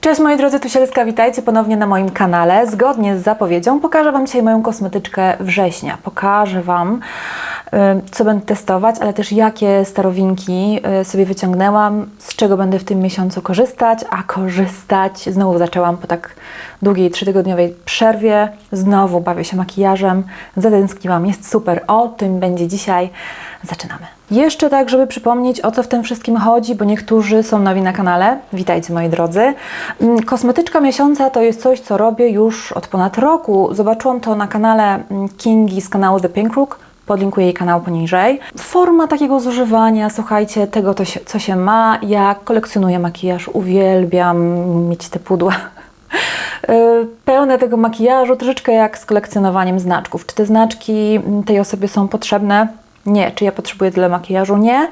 Cześć moi drodzy, tu Sielska, witajcie ponownie na moim kanale. Zgodnie z zapowiedzią pokażę Wam dzisiaj moją kosmetyczkę września. Pokażę Wam, co będę testować, ale też jakie starowinki y, sobie wyciągnęłam, z czego będę w tym miesiącu korzystać, a korzystać znowu zaczęłam po tak długiej, trzytygodniowej przerwie. Znowu bawię się makijażem, zatęskniłam, jest super. O tym będzie dzisiaj. Zaczynamy. Jeszcze tak, żeby przypomnieć, o co w tym wszystkim chodzi, bo niektórzy są nowi na kanale. Witajcie moi drodzy. Mm, Kosmetyczka miesiąca to jest coś, co robię już od ponad roku. Zobaczyłam to na kanale mm, Kingi z kanału The Pink Rook. Podlinkuję jej kanał poniżej. Forma takiego zużywania, słuchajcie, tego, to się, co się ma. Ja kolekcjonuję makijaż, uwielbiam mieć te pudła y, pełne tego makijażu, troszeczkę jak z kolekcjonowaniem znaczków. Czy te znaczki mm, tej osobie są potrzebne? Nie. Czy ja potrzebuję tyle makijażu? Nie.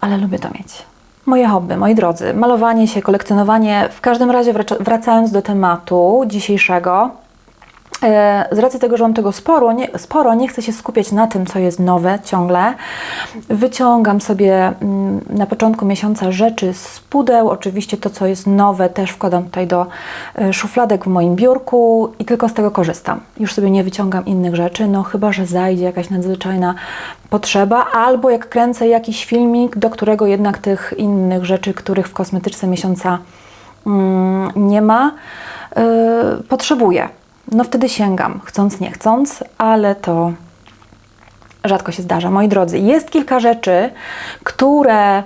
Ale lubię to mieć. Moje hobby, moi drodzy, malowanie się, kolekcjonowanie. W każdym razie wraca- wracając do tematu dzisiejszego, Z racji tego, że mam tego sporo nie, sporo, nie chcę się skupiać na tym, co jest nowe ciągle. Wyciągam sobie mm, na początku miesiąca rzeczy z pudeł. Oczywiście to, co jest nowe, też wkładam tutaj do e, szufladek w moim biurku i tylko z tego korzystam. Już sobie nie wyciągam innych rzeczy, no chyba, że zajdzie jakaś nadzwyczajna potrzeba, albo jak kręcę jakiś filmik, do którego jednak tych innych rzeczy, których w kosmetyczce miesiąca mm, nie ma, yy, potrzebuję. No wtedy sięgam, chcąc, nie chcąc, ale to rzadko się zdarza. Moi drodzy, jest kilka rzeczy, które y,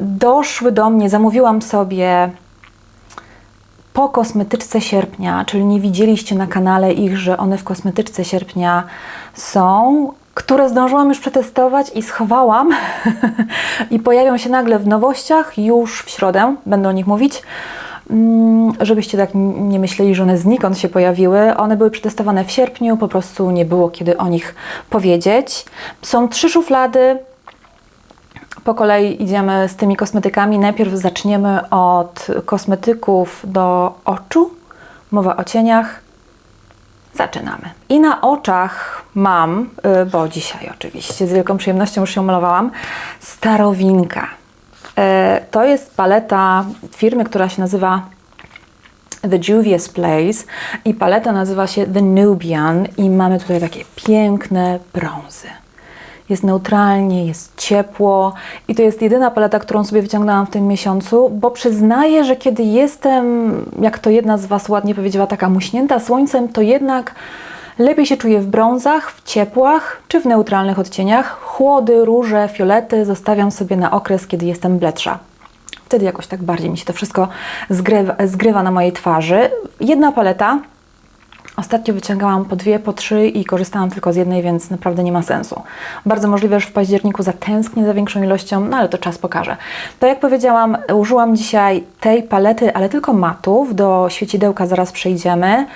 doszły do mnie, zamówiłam sobie po kosmetyczce sierpnia, czyli nie widzieliście na kanale ich, że one w kosmetyczce sierpnia są, które zdążyłam już przetestować i schowałam i pojawią się nagle w nowościach już w środę, będę o nich mówić. Mm, Żebyście tak nie myśleli, że one znikąd się pojawiły. One były przetestowane w sierpniu, po prostu nie było kiedy o nich powiedzieć. Są trzy szuflady, po kolei idziemy z tymi kosmetykami. Najpierw zaczniemy od kosmetyków do oczu. Mowa o cieniach. Zaczynamy. I na oczach mam, y, bo dzisiaj oczywiście z wielką przyjemnością już się malowałam, starowinka. To jest paleta firmy, która się nazywa The Juvia's Place i paleta nazywa się The Nubian i mamy tutaj takie piękne brązy. Jest neutralnie, jest ciepło i to jest jedyna paleta, którą sobie wyciągnęłam w tym miesiącu, bo przyznaję, że kiedy jestem, jak to jedna z Was ładnie powiedziała, taka muśnięta słońcem, to jednak lepiej się czuję w brązach, w ciepłach czy w neutralnych odcieniach. Chłody, róże, fiolety zostawiam sobie na okres, kiedy jestem bledsza. Wtedy jakoś tak bardziej mi się to wszystko zgrywa, zgrywa na mojej twarzy. Jedna paleta. Ostatnio wyciągałam po dwie, po trzy i korzystałam tylko z jednej, więc naprawdę nie ma sensu. Bardzo możliwe, że w październiku zatęsknię za większą ilością, no ale to czas pokaże. To jak powiedziałam, użyłam dzisiaj tej palety, ale tylko matów. Do świecidełka zaraz przejdziemy.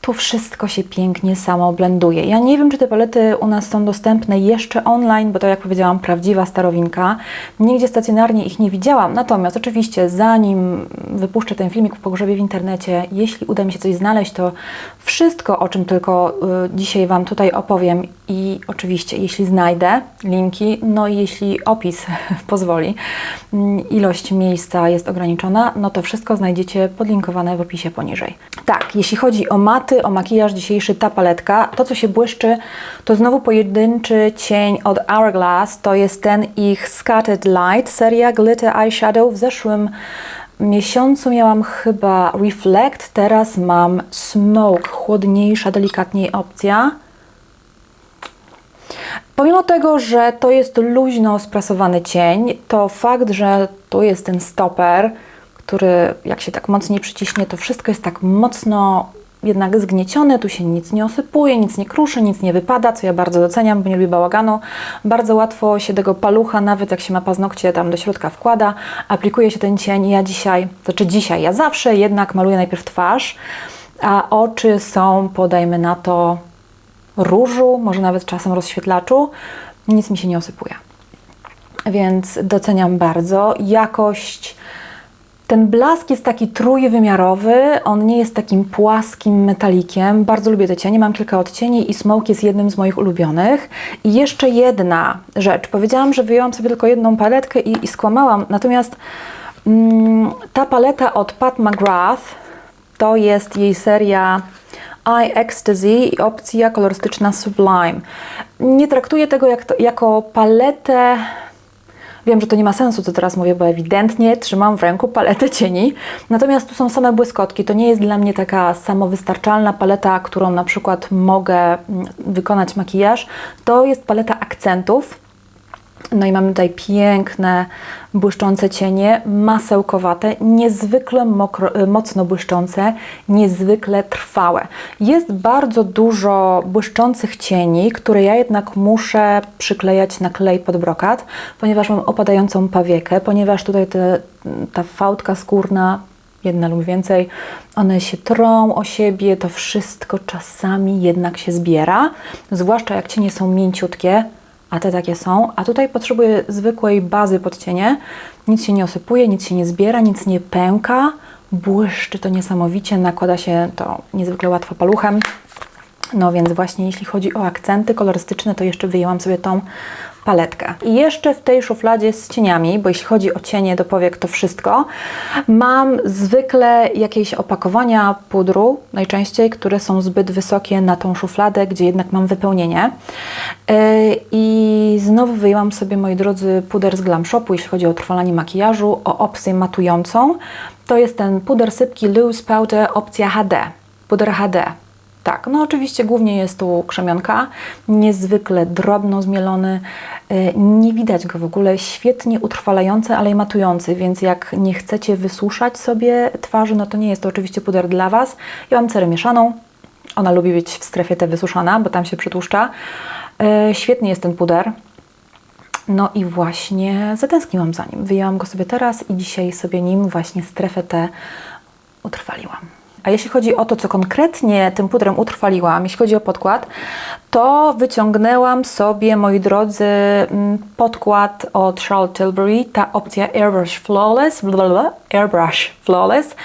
Tu wszystko się pięknie samo blenduje. Ja nie wiem, czy te palety u nas są dostępne jeszcze online, bo to jak powiedziałam, prawdziwa starowinka. Nigdzie stacjonarnie ich nie widziałam. Natomiast oczywiście, zanim wypuszczę ten filmik w pogrzebie w internecie, jeśli uda mi się coś znaleźć, to wszystko, o czym tylko y, dzisiaj Wam tutaj opowiem i oczywiście, jeśli znajdę linki, no i jeśli opis pozwoli, mm, ilość miejsca jest ograniczona, no to wszystko znajdziecie podlinkowane w opisie poniżej. Tak, jeśli chodzi o maty, o makijaż dzisiejszy, ta paletka, to co się błyszczy, to znowu pojedynczy cień od Hourglass, to jest ten ich Scattered Light, seria Glitter Eyeshadow. W zeszłym miesiącu miałam chyba Reflect, teraz mam Smoke, chłodniejsza, delikatniej opcja. Pomimo tego, że to jest luźno sprasowany cień, to fakt, że tu jest ten stoper, który jak się tak mocniej przyciśnie, to wszystko jest tak mocno jednak zgniecione, tu się nic nie osypuje, nic nie kruszy, nic nie wypada, co ja bardzo doceniam, bo nie lubię bałaganu. Bardzo łatwo się tego palucha, nawet jak się ma paznokcie tam do środka wkłada, aplikuje się ten cień. Ja dzisiaj, to czy dzisiaj, ja zawsze jednak maluję najpierw twarz, a oczy są, podajmy na to, różu, może nawet czasem rozświetlaczu, nic mi się nie osypuje. Więc doceniam bardzo jakość. Ten blask jest taki trójwymiarowy, on nie jest takim płaskim metalikiem. Bardzo lubię te cienie, mam kilka odcieni i smoke jest jednym z moich ulubionych. I jeszcze jedna rzecz. Powiedziałam, że wyjęłam sobie tylko jedną paletkę i, i skłamałam, natomiast Mm, Ta paleta od Pat McGrath to jest jej seria Eye Ecstasy i opcja kolorystyczna Sublime. Nie traktuję tego jak to, jako paletę. Wiem, że to nie ma sensu, co teraz mówię, bo ewidentnie trzymam w ręku paletę cieni. Natomiast tu są same błyskotki. To nie jest dla mnie taka samowystarczalna paleta, którą na przykład mogę mm, wykonać makijaż. To jest paleta akcentów. No i mamy tutaj piękne, błyszczące cienie, masełkowate, niezwykle mokro, y, mocno błyszczące, niezwykle trwałe. Jest bardzo dużo błyszczących cieni, które ja jednak muszę przyklejać na klej pod brokat, ponieważ mam opadającą powiekę, ponieważ tutaj te, ta fałdka skórna jedna lub więcej, one się trą o siebie, to wszystko czasami jednak się zbiera, zwłaszcza jak cienie są mięciutkie, a te takie są, a tutaj potrzebuję zwykłej bazy pod cienie, nic się nie osypuje, nic się nie zbiera, nic nie pęka, błyszczy to niesamowicie, nakłada się to niezwykle łatwo paluchem, no więc właśnie jeśli chodzi o akcenty kolorystyczne, to jeszcze wyjęłam sobie tą paletkę. I jeszcze w tej szufladzie z cieniami, bo jeśli chodzi o cienie do powiek, to wszystko, mam zwykle jakieś opakowania pudru, najczęściej, które są zbyt wysokie na tą szufladę, gdzie jednak mam wypełnienie. Yy, I znowu wyjęłam sobie, moi drodzy, puder z Glam Shopu, jeśli chodzi o trwalanie makijażu, o opcję matującą. To jest ten puder sypki Loose Powder opcja HD. Puder HD. Tak, no oczywiście głównie jest tu krzemionka, niezwykle drobno zmielony, yy, nie widać go w ogóle, świetnie utrwalający, ale i matujący, więc jak nie chcecie wysuszać sobie twarzy, no to nie jest to oczywiście puder dla Was. Ja mam cerę mieszaną, ona lubi być w strefie T wysuszona, bo tam się przytłuszcza. Yy, świetny jest ten puder. No i właśnie zatęskniłam za nim. Wyjęłam go sobie teraz i dzisiaj sobie nim właśnie strefę T utrwaliłam. A jeśli chodzi o to, co konkretnie tym pudrem utrwaliłam, jeśli chodzi o podkład, to wyciągnęłam sobie, moi drodzy, mm, podkład od Charlotte Tilbury, ta opcja Airbrush Flawless, blablabla, Airbrush Flawless,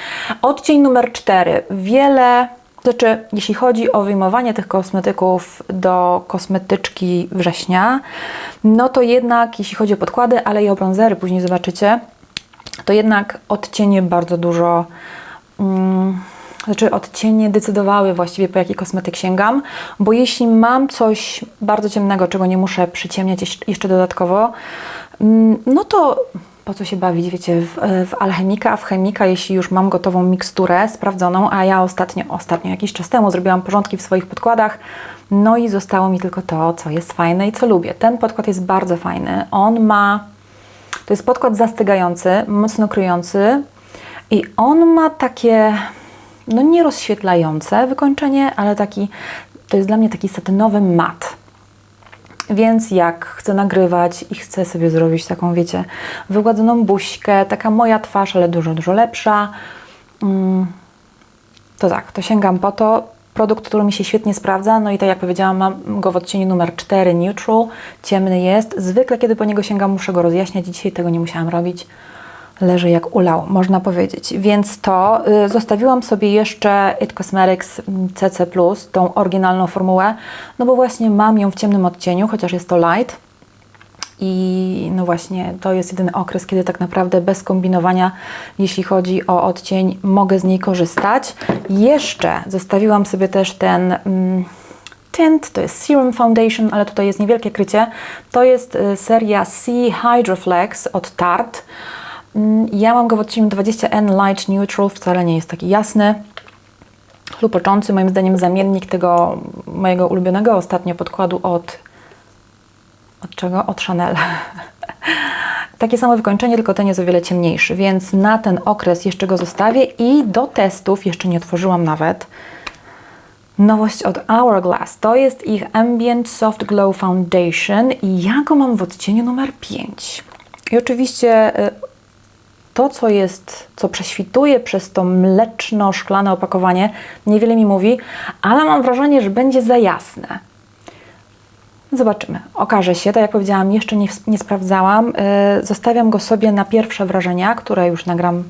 odcień numer 4. Wiele znaczy, jeśli chodzi o wyjmowanie tych kosmetyków do kosmetyczki września, no to jednak, jeśli chodzi o podkłady, ale i o bronzery, później zobaczycie, to jednak odcienie bardzo dużo. Mm, znaczy odcienie decydowały właściwie po jaki kosmetyk sięgam, bo jeśli mam coś bardzo ciemnego, czego nie muszę przyciemniać jeszcze- dodatkowo, mm, no to po co się bawić, wiecie, w, w alchemika, w chemika, jeśli już mam gotową miksturę sprawdzoną, a ja ostatnio, ostatnio jakiś czas temu zrobiłam porządki w swoich podkładach, no i zostało mi tylko to, co jest fajne i co lubię. Ten podkład jest bardzo fajny. On ma, to jest podkład zastygający, mocno kryjący i on ma takie, no nie rozświetlające wykończenie, ale taki, to jest dla mnie taki satynowy mat. Więc jak chcę nagrywać i chcę sobie zrobić taką, wiecie, wygładzoną buźkę, taka moja twarz, ale dużo, dużo lepsza, mm, to tak, to sięgam po to. Produkt, który mi się świetnie sprawdza, no i tak jak powiedziałam, mam go w odcieniu numer 4 Neutral, ciemny jest. Zwykle, kiedy po niego sięgam, muszę go rozjaśniać. Dzisiaj tego nie musiałam robić. Leży jak ulał, można powiedzieć. Więc to y, zostawiłam sobie jeszcze It Cosmetics mm, CC+, tą oryginalną formułę, no bo właśnie mam ją w ciemnym odcieniu, chociaż jest to light. I no właśnie, to jest jedyny okres, kiedy tak naprawdę bez kombinowania, jeśli chodzi o odcień, mogę z niej korzystać. Jeszcze zostawiłam sobie też ten mm, tint, to jest Serum Foundation, ale tutaj jest niewielkie krycie. To jest y, seria C Hydroflex od Tarte. Mm, Ja mam go w odcieniu 20N Light Neutral, wcale nie jest taki jasny. Chlupoczący, moim zdaniem zamiennik tego mojego ulubionego ostatnio podkładu od od czego? Od Chanel. Takie samo wykończenie, tylko ten jest o wiele ciemniejszy, więc na ten okres jeszcze go zostawię i do testów, jeszcze nie otworzyłam nawet, nowość od Hourglass. To jest ich Ambient Soft Glow Foundation i ja go mam w odcieniu numer 5. I oczywiście y, to, co jest, co prześwituje przez to mleczno-szklane opakowanie, niewiele mi mówi, ale mam wrażenie, że będzie za jasne. Zobaczymy. Okaże się. Tak jak powiedziałam, jeszcze nie, nie sprawdzałam. Yy, zostawiam go sobie na pierwsze wrażenia, które już nagram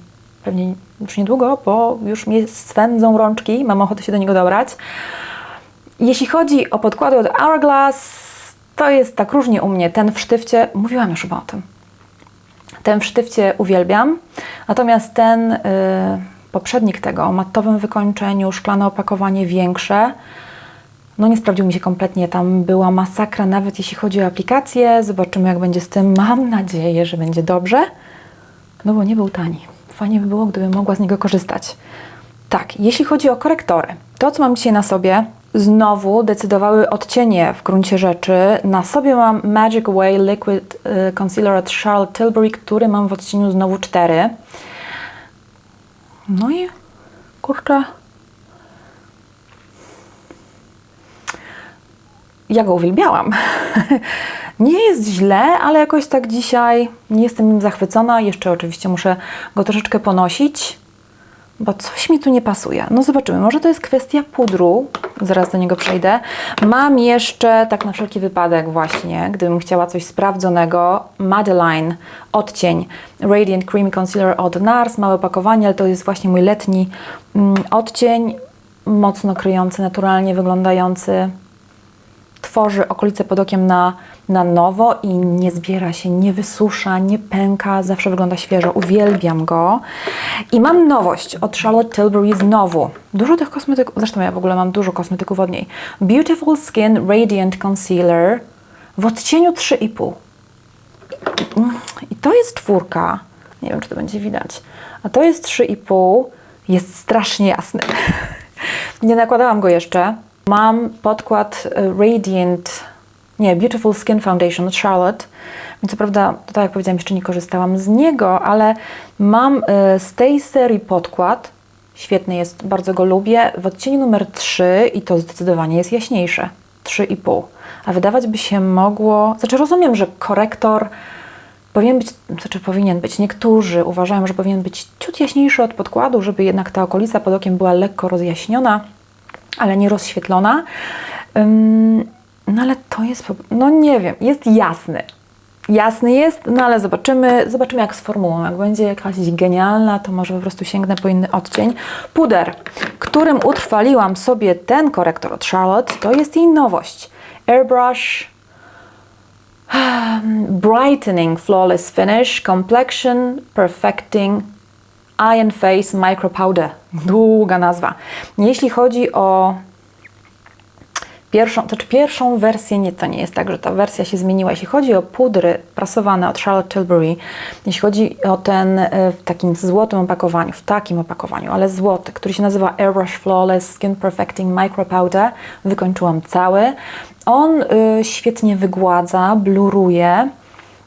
pewnie już niedługo, bo już mnie swędzą rączki. Mam ochotę się do niego dobrać. Jeśli chodzi o podkłady od Hourglass, to jest tak różnie u mnie. Ten w sztywcie, mówiłam już chyba o tym. Ten w sztywcie uwielbiam, natomiast ten y, poprzednik tego o matowym wykończeniu, szklane opakowanie większe, no nie sprawdził mi się kompletnie. Tam była masakra, nawet jeśli chodzi o aplikację. Zobaczymy, jak będzie z tym. Mam nadzieję, że będzie dobrze, no bo nie był tani. Fajnie by było, gdybym mogła z niego korzystać. Tak, jeśli chodzi o korektory, to co mam dzisiaj na sobie, znowu decydowały odcienie w gruncie rzeczy. Na sobie mam Magic Way Liquid y, Concealer od Charlotte Tilbury, który mam w odcieniu znowu 4. No i kurczę. Ja go uwielbiałam. nie jest źle, ale jakoś tak dzisiaj nie jestem nim zachwycona. Jeszcze oczywiście muszę go troszeczkę ponosić, bo coś mi tu nie pasuje. No zobaczymy, może to jest kwestia pudru. Zaraz do niego przejdę. Mam jeszcze, tak na wszelki wypadek właśnie, gdybym chciała coś sprawdzonego, Madeline odcień Radiant Creamy Concealer od NARS. Małe opakowanie, ale to jest właśnie mój letni mm, odcień. Mocno kryjący, naturalnie wyglądający tworzy okolice pod okiem na, na nowo i nie zbiera się, nie wysusza, nie pęka, zawsze wygląda świeżo. Uwielbiam go. I mam nowość od Charlotte Tilbury znowu. Dużo tych kosmetyków, zresztą ja w ogóle mam dużo kosmetyków od niej. Beautiful Skin Radiant Concealer w odcieniu 3,5. I to jest czwórka. Nie wiem, czy to będzie widać. A to jest 3,5. Jest strasznie jasny. Nie nakładałam go jeszcze. Mam podkład e, Radiant, nie, Beautiful Skin Foundation od Charlotte. Co prawda, tak jak powiedziałam, jeszcze nie korzystałam z niego, ale mam e, z tej serii podkład. Świetny jest, bardzo go lubię. W odcieniu numer 3 i to zdecydowanie jest jaśniejsze. 3,5. A wydawać by się mogło. Znaczy, rozumiem, że korektor powinien być, znaczy powinien być, niektórzy uważają, że powinien być ciut jaśniejszy od podkładu, żeby jednak ta okolica pod okiem była lekko rozjaśniona ale nie rozświetlona. No ale to jest, no nie wiem, jest jasny. Jasny jest, no ale zobaczymy, zobaczymy jak z formułą. Jak będzie jakaś genialna, to może po prostu sięgnę po inny odcień. Puder, którym utrwaliłam sobie ten korektor od Charlotte, to jest jej nowość. Airbrush Brightening Flawless Finish Complexion Perfecting Iron Face Micro Powder. Długa nazwa. Jeśli chodzi o pierwszą, to czy pierwszą wersję, nie, to nie jest tak, że ta wersja się zmieniła. Jeśli chodzi o pudry prasowane od Charlotte Tilbury, jeśli chodzi o ten e, w takim złotym opakowaniu, w takim opakowaniu, ale złoty, który się nazywa Airbrush Flawless Skin Perfecting Micro Powder, wykończyłam cały. On y, świetnie wygładza, bluruje,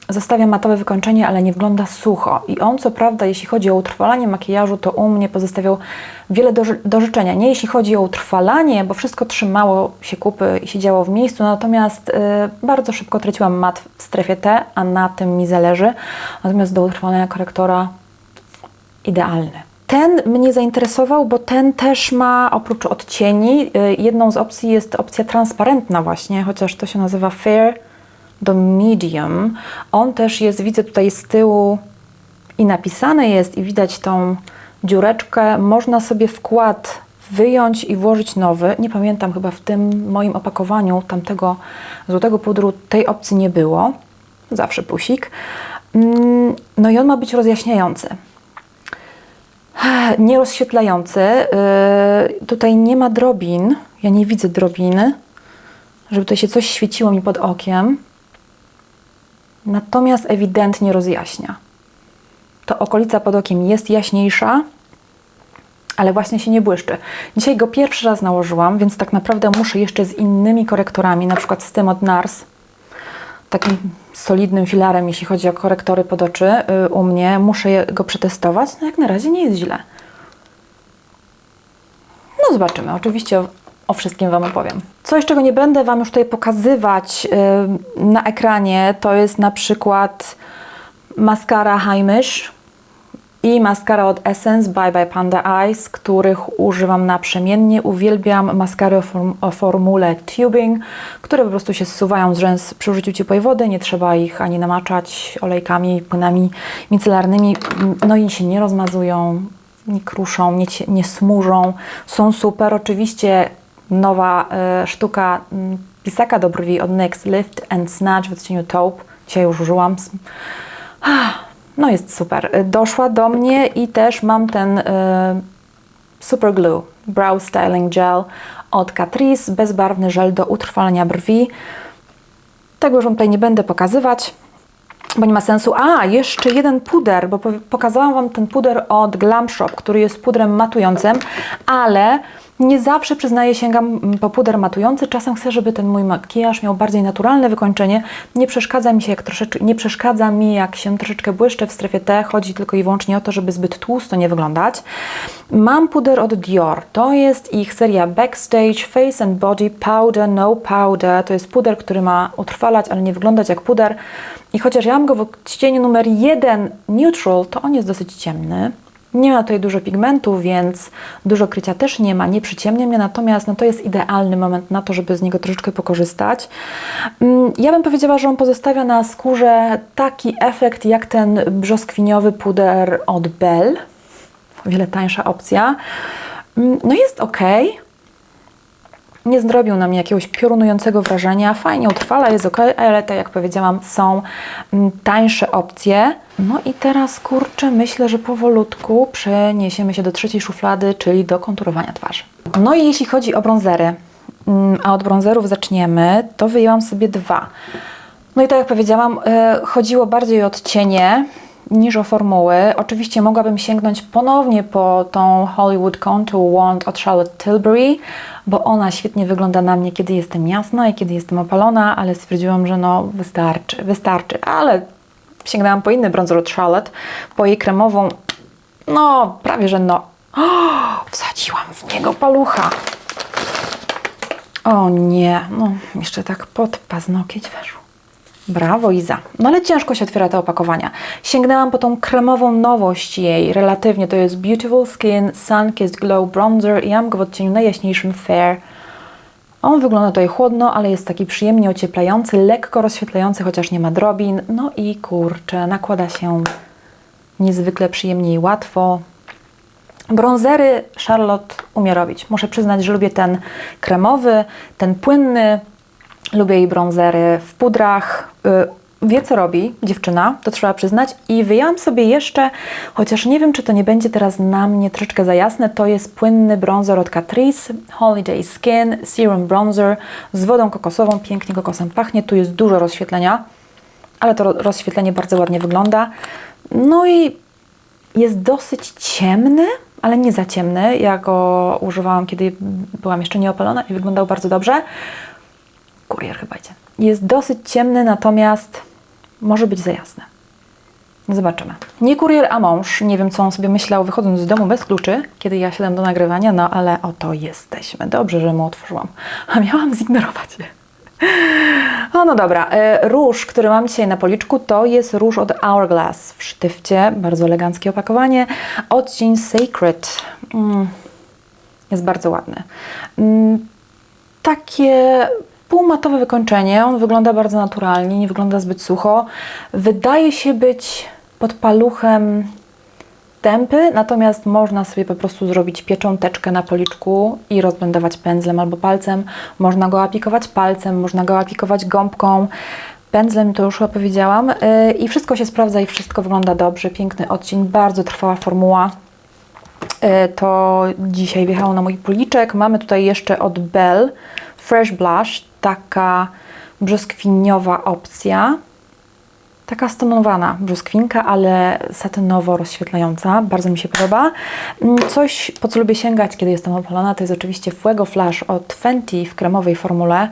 zostawia matowe wykończenie, ale nie wygląda sucho. I on, co prawda, jeśli chodzi o utrwalanie makijażu, to u mnie pozostawiał wiele do, do życzenia. Nie jeśli chodzi o utrwalanie, bo wszystko trzymało się kupy i siedziało w miejscu, natomiast y, bardzo szybko traciłam mat w strefie T, a na tym mi zależy. Natomiast do utrwalania korektora idealny. Ten mnie zainteresował, bo ten też ma oprócz odcieni, y, jedną z opcji jest opcja transparentna właśnie, chociaż to się nazywa Fair do medium. On też jest, widzę tutaj z tyłu i napisane jest i widać tą dziureczkę. Można sobie wkład wyjąć i włożyć nowy. Nie pamiętam, chyba w tym moim opakowaniu tamtego złotego pudru tej opcji nie było. Zawsze pusik. Mm, no i on ma być rozjaśniający. Nierozświetlający. Yy, tutaj nie ma drobin. Ja nie widzę drobiny, żeby tutaj się coś świeciło mi pod okiem natomiast ewidentnie rozjaśnia. To okolica pod okiem jest jaśniejsza, ale właśnie się nie błyszczy. Dzisiaj go pierwszy raz nałożyłam, więc tak naprawdę muszę jeszcze z innymi korektorami, na przykład z tym od NARS, takim solidnym filarem, jeśli chodzi o korektory pod oczy yy, u mnie, muszę go przetestować. No jak na razie nie jest źle. No zobaczymy. Oczywiście o wszystkim Wam opowiem. Coś, czego nie będę Wam już tutaj pokazywać yy, na ekranie, to jest na przykład maskara Heimish i maskara od Essence Bye Bye Panda Eyes, których używam naprzemiennie. Uwielbiam maskary o, form o, formule tubing, które po prostu się zsuwają z rzęs przy użyciu ciepłej wody. Nie trzeba ich ani namaczać olejkami, płynami micelarnymi, no i się nie rozmazują, nie kruszą, nie, nie smużą. Są super. Oczywiście nowa y, sztuka y, pisaka do brwi od NYX Lift and Snatch w odcieniu taupe. Dzisiaj już użyłam. No jest super. Y, Doszła do mnie i też mam ten y, Super Glue Brow Styling Gel od Catrice, bezbarwny żel do utrwalania brwi. Tego już Wam tutaj nie będę pokazywać, bo nie ma sensu. A, jeszcze jeden puder, bo pokazałam Wam ten puder od Glam Shop, który jest pudrem matującym, ale nie zawsze przyznaję sięgam mm, po puder matujący. Czasem chcę, żeby ten mój makijaż miał bardziej naturalne wykończenie. Nie przeszkadza mi się, jak troszeczkę, nie przeszkadza mi, jak się troszeczkę błyszczę w strefie T. Chodzi tylko i wyłącznie o to, żeby zbyt tłusto nie wyglądać. Mam puder od Dior. To jest ich seria Backstage Face and Body Powder No Powder. To jest puder, który ma utrwalać, ale nie wyglądać jak puder. I chociaż ja mam go w odcieniu numer 1 Neutral, to on jest dosyć ciemny. Nie ma tutaj dużo pigmentu, więc dużo krycia też nie ma, nie przyciemnia mnie, natomiast no, to jest idealny moment na to, żeby z niego troszeczkę pokorzystać. Mm, Ja bym powiedziała, że on pozostawia na skórze taki efekt jak ten brzoskwiniowy puder od Belle. O wiele tańsza opcja. Mm, No jest ok. Nie zrobił na mnie jakiegoś piorunującego wrażenia. Fajnie utrwala, jest ok, ale tak jak powiedziałam, są mm, tańsze opcje. No i teraz kurczę, myślę, że powolutku przeniesiemy się do trzeciej szuflady, czyli do konturowania twarzy. No i jeśli chodzi o bronzery, mm, a od bronzerów zaczniemy, to wyjęłam sobie dwa. No i tak jak powiedziałam, e, chodziło bardziej o odcienie niż o formuły. Oczywiście mogłabym sięgnąć ponownie po tą Hollywood Contour Wand od Charlotte Tilbury, bo ona świetnie wygląda na mnie, kiedy jestem jasna i kiedy jestem opalona, ale stwierdziłam, że no wystarczy, wystarczy. Ale sięgnęłam po inny bronzer od Charlotte, po jej kremową, no prawie, że no, wsadziłam w niego palucha. O nie, no jeszcze tak pod paznokieć weszło. Brawo Iza. No ale ciężko się otwiera te opakowania. Sięgnęłam po tą kremową nowość jej, relatywnie, to jest Beautiful Skin Sun Kissed Glow Bronzer i mam go w odcieniu najjaśniejszym Fair. On wygląda tutaj chłodno, ale jest taki przyjemnie ocieplający, lekko rozświetlający, chociaż nie ma drobin. No i kurczę, nakłada się niezwykle przyjemnie i łatwo. Bronzery Charlotte umie robić. Muszę przyznać, że lubię ten kremowy, ten płynny. Lubię jej bronzery w pudrach. Wie, co robi dziewczyna, to trzeba przyznać. I wyjęłam sobie jeszcze, chociaż nie wiem, czy to nie będzie teraz na mnie troszeczkę za jasne, to jest płynny bronzer od Catrice, Holiday Skin Serum Bronzer z wodą kokosową. Pięknie kokosem pachnie. Tu jest dużo rozświetlenia, ale to ro- rozświetlenie bardzo ładnie wygląda. No i jest dosyć ciemny, ale nie za ciemny. Ja go używałam, kiedy byłam jeszcze nieopalona i wyglądał bardzo dobrze. Kurier chyba idzie. Jest dosyć ciemny, natomiast może być za jasny. Zobaczymy. Nie kurier, a mąż. Nie wiem, co on sobie myślał, wychodząc z domu bez kluczy, kiedy ja siadam do nagrywania, no ale oto jesteśmy. Dobrze, że mu otworzyłam. A miałam zignorować je. O, no dobra. E, Róż, który mam dzisiaj na policzku, to jest róż od Hourglass w sztywcie. Bardzo eleganckie opakowanie. Odcień Sacred. Mm, jest bardzo ładny. Mm, takie półmatowe wykończenie. On wygląda bardzo naturalnie, nie wygląda zbyt sucho. Wydaje się być pod paluchem tępy, natomiast można sobie po prostu zrobić piecząteczkę na policzku i rozblendować pędzlem albo palcem. Można go aplikować palcem, można go aplikować gąbką. Pędzlem to już chyba powiedziałam. Yy, I wszystko się sprawdza i wszystko wygląda dobrze. Piękny odcień, bardzo trwała formuła. Yy, To dzisiaj wjechało na mój policzek. Mamy tutaj jeszcze od Bell Fresh Blush, taka brzoskwiniowa opcja. Taka stonowana brzoskwinka, ale satynowo rozświetlająca. Bardzo mi się podoba. Mm, Coś, po co lubię sięgać, kiedy jestem opalona, to jest oczywiście Fuego Flash od Fenty w kremowej formule.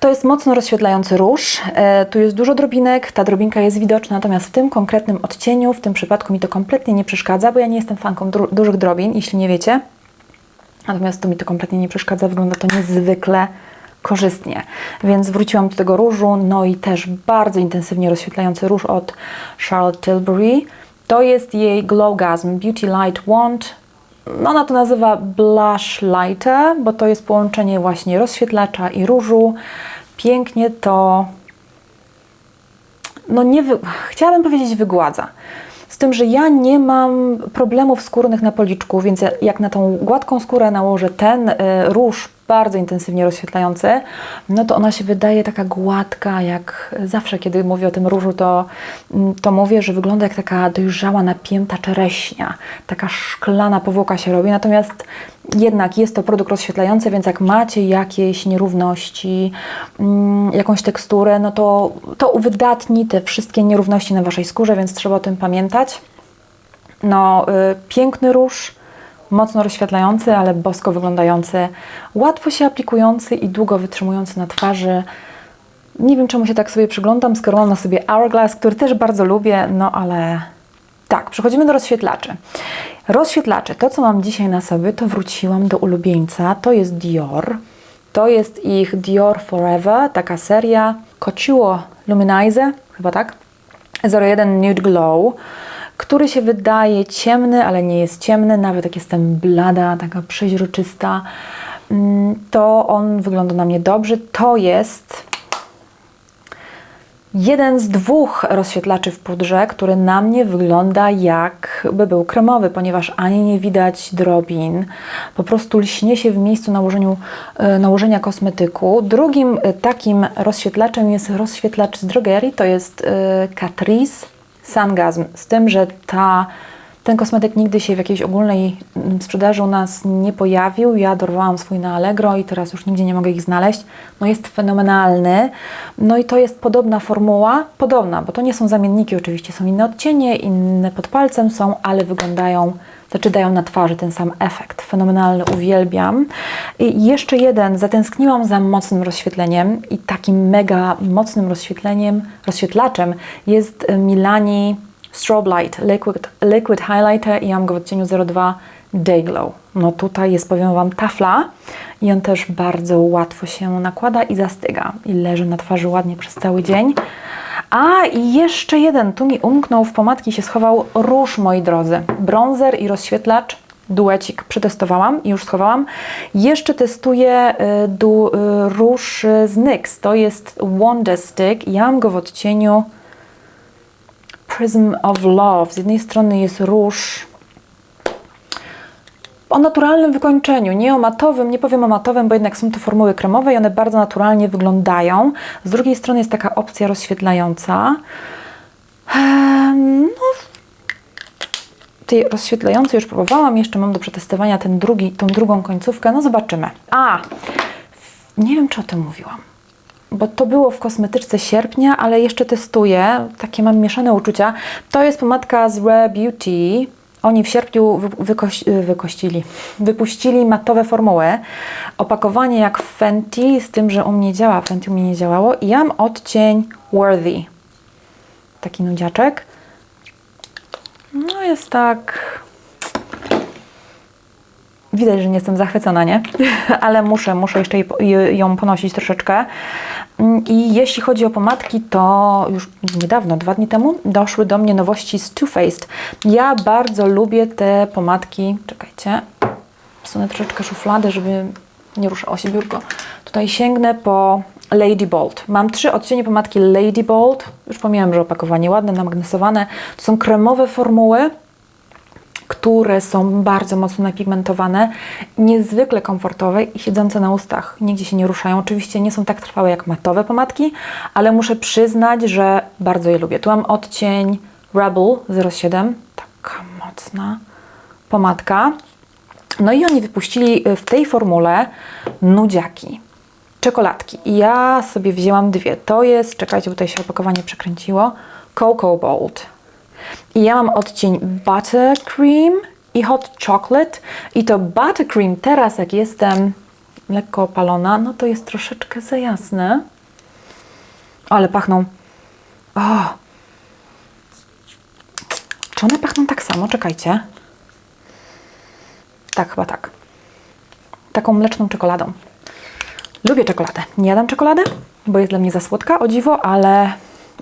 To jest mocno rozświetlający róż. E, tu jest dużo drobinek, ta drobinka jest widoczna, natomiast w tym konkretnym odcieniu, w tym przypadku mi to kompletnie nie przeszkadza, bo ja nie jestem fanką dużych drobin, jeśli nie wiecie. Natomiast to mi to kompletnie nie przeszkadza, wygląda to niezwykle korzystnie. Więc wróciłam do tego różu, no i też bardzo intensywnie rozświetlający róż od Charlotte Tilbury. To jest jej Glowgasm Beauty Light Wand. No, Ona to nazywa Blush Lighter, bo to jest połączenie właśnie rozświetlacza i różu. Pięknie to no nie wy... chciałabym powiedzieć wygładza. Z tym, że ja nie mam problemów skórnych na policzku, więc ja- jak na tą gładką skórę nałożę ten y, róż bardzo intensywnie rozświetlający, no to ona się wydaje taka gładka, jak zawsze, kiedy mówię o tym różu, to, mm, to mówię, że wygląda jak taka dojrzała, napięta czereśnia. Taka szklana powłoka się robi, natomiast jednak jest to produkt rozświetlający, więc jak macie jakieś nierówności, mm, jakąś teksturę, no to, to uwydatni te wszystkie nierówności na Waszej skórze, więc trzeba o tym pamiętać. No, y, piękny róż, mocno rozświetlający, ale bosko wyglądający, łatwo się aplikujący i długo wytrzymujący na twarzy. Nie wiem, czemu się tak sobie przyglądam, skoro mam na sobie Hourglass, który też bardzo lubię, no ale tak, przechodzimy do rozświetlaczy. Rozświetlacze, to co mam dzisiaj na sobie, to wróciłam do ulubieńca, to jest Dior. To jest ich Dior Forever, taka seria Couture Luminize, chyba tak? 01 Nude Glow, który się wydaje ciemny, ale nie jest ciemny, nawet jak jestem blada, taka przeźroczysta, mm, to on wygląda na mnie dobrze. To jest jeden z dwóch rozświetlaczy w pudrze, który na mnie wygląda jakby był kremowy, ponieważ ani nie widać drobin, po prostu lśnie się w miejscu nałożeniu, e, nałożenia kosmetyku. Drugim e, takim rozświetlaczem jest rozświetlacz z drogerii, to jest e, Catrice Sungasm, z tym, że ta ten kosmetyk nigdy się w jakiejś ogólnej mm, sprzedaży u nas nie pojawił. Ja dorwałam swój na Allegro i teraz już nigdzie nie mogę ich znaleźć. No jest fenomenalny. No i to jest podobna formuła, podobna, bo to nie są zamienniki oczywiście, są inne odcienie, inne pod palcem są, ale wyglądają, znaczy dają na twarzy ten sam efekt. Fenomenalny, uwielbiam. I jeszcze jeden, zatęskniłam za mocnym rozświetleniem i takim mega mocnym rozświetleniem, rozświetlaczem jest Milani Strobe Light Liquid, Liquid Highlighter i mam go w odcieniu 02 Day Glow. No tutaj jest, powiem Wam, tafla i on też bardzo łatwo się nakłada i zastyga i leży na twarzy ładnie przez cały dzień. A i jeszcze jeden, tu mi umknął w pomadki się schował róż, moi drodzy. Bronzer i rozświetlacz duecik przetestowałam i już schowałam. Jeszcze testuję y, du, y, róż z NYX. To jest Wonder Stick. Ja mam go w odcieniu Prism of Love. Z jednej strony jest róż o naturalnym wykończeniu, nie o matowym, nie powiem o matowym, bo jednak są to formuły kremowe i one bardzo naturalnie wyglądają. Z drugiej strony jest taka opcja rozświetlająca. Ehm, no, tej rozświetlającej już próbowałam, jeszcze mam do przetestowania ten drugi, tą drugą końcówkę, no zobaczymy. A, nie wiem czy o tym mówiłam bo to było w kosmetyczce sierpnia, ale jeszcze testuję. Takie mam mieszane uczucia. To jest pomadka z Rare Beauty. Oni w sierpniu wykoś, wykościli, wypuścili matowe formuły. Opakowanie jak Fenty, z tym, że u mnie działa, Fenty u mnie nie działało. I ja mam odcień Worthy. Taki nudziaczek. No jest tak Widać, że nie jestem zachwycona, nie? Ale muszę, muszę jeszcze ją ponosić troszeczkę. Mm, I jeśli chodzi o pomadki, to już niedawno, dwa dni temu, doszły do mnie nowości z Too Faced. Ja bardzo lubię te pomadki. Czekajcie, wsunę troszeczkę szufladę, żeby nie ruszało się biurko. Tutaj sięgnę po Lady Bold. Mam trzy odcienie pomadki Lady Bold. Już pomijam, że opakowanie ładne, namagnesowane. To są kremowe formuły które są bardzo mocno napigmentowane, niezwykle komfortowe i siedzące na ustach. Nigdzie się nie ruszają. Oczywiście nie są tak trwałe jak matowe pomadki, ale muszę przyznać, że bardzo je lubię. Tu mam odcień Rebel 07, taka mocna pomadka. No i oni wypuścili w tej formule nudziaki, czekoladki. I ja sobie wzięłam dwie. To jest, czekajcie, tutaj się opakowanie przekręciło, Cocoa Bold i ja mam odcień Buttercream i Hot Chocolate. I to Buttercream teraz, jak jestem lekko opalona, no to jest troszeczkę za jasne. Ale pachną... O! Czy one pachną tak samo? Czekajcie. Tak, chyba tak. Taką mleczną czekoladą. Lubię czekoladę. Nie jadam czekolady, bo jest dla mnie za słodka, o dziwo, ale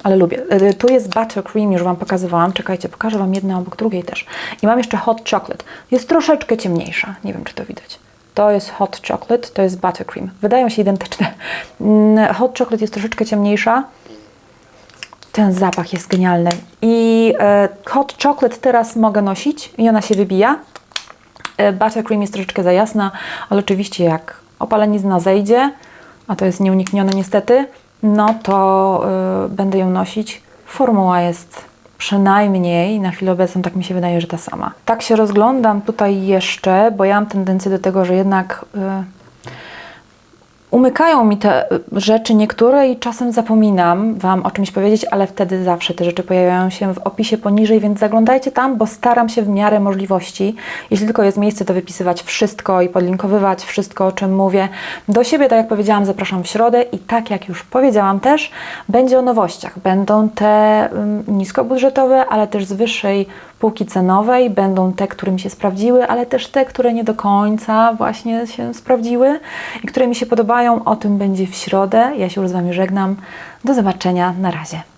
ale lubię. E, tu jest buttercream, już Wam pokazywałam. Czekajcie, pokażę Wam jedną obok drugiej też. I mam jeszcze hot chocolate. Jest troszeczkę ciemniejsza. Nie wiem, czy to widać. To jest hot chocolate, to jest buttercream. Wydają się identyczne. Mm, hot chocolate jest troszeczkę ciemniejsza. Ten zapach jest genialny. I e, hot chocolate teraz mogę nosić i ona się wybija. E, buttercream jest troszeczkę za jasna, ale oczywiście jak opalenizna zejdzie, a to jest nieuniknione niestety, no to y, będę ją nosić. Formuła jest przynajmniej na chwilę obecną, tak mi się wydaje, że ta sama. Tak się rozglądam tutaj jeszcze, bo ja mam tendencję do tego, że jednak y, umykają mi te y, rzeczy niektóre i czasem zapominam Wam o czymś powiedzieć, ale wtedy zawsze te rzeczy pojawiają się w opisie poniżej, więc zaglądajcie tam, bo staram się w miarę możliwości, jeśli tylko jest miejsce, to wypisywać wszystko i podlinkowywać wszystko, o czym mówię. Do siebie, tak jak powiedziałam, zapraszam w środę i tak jak już powiedziałam też, będzie o nowościach. Będą te niskobudżetowe, ale też z wyższej półki cenowej, będą te, które mi się sprawdziły, ale też te, które nie do końca właśnie się sprawdziły i które mi się podobają. O tym będzie w środę. Ja się już z Wami żegnam. Do zobaczenia. Na razie.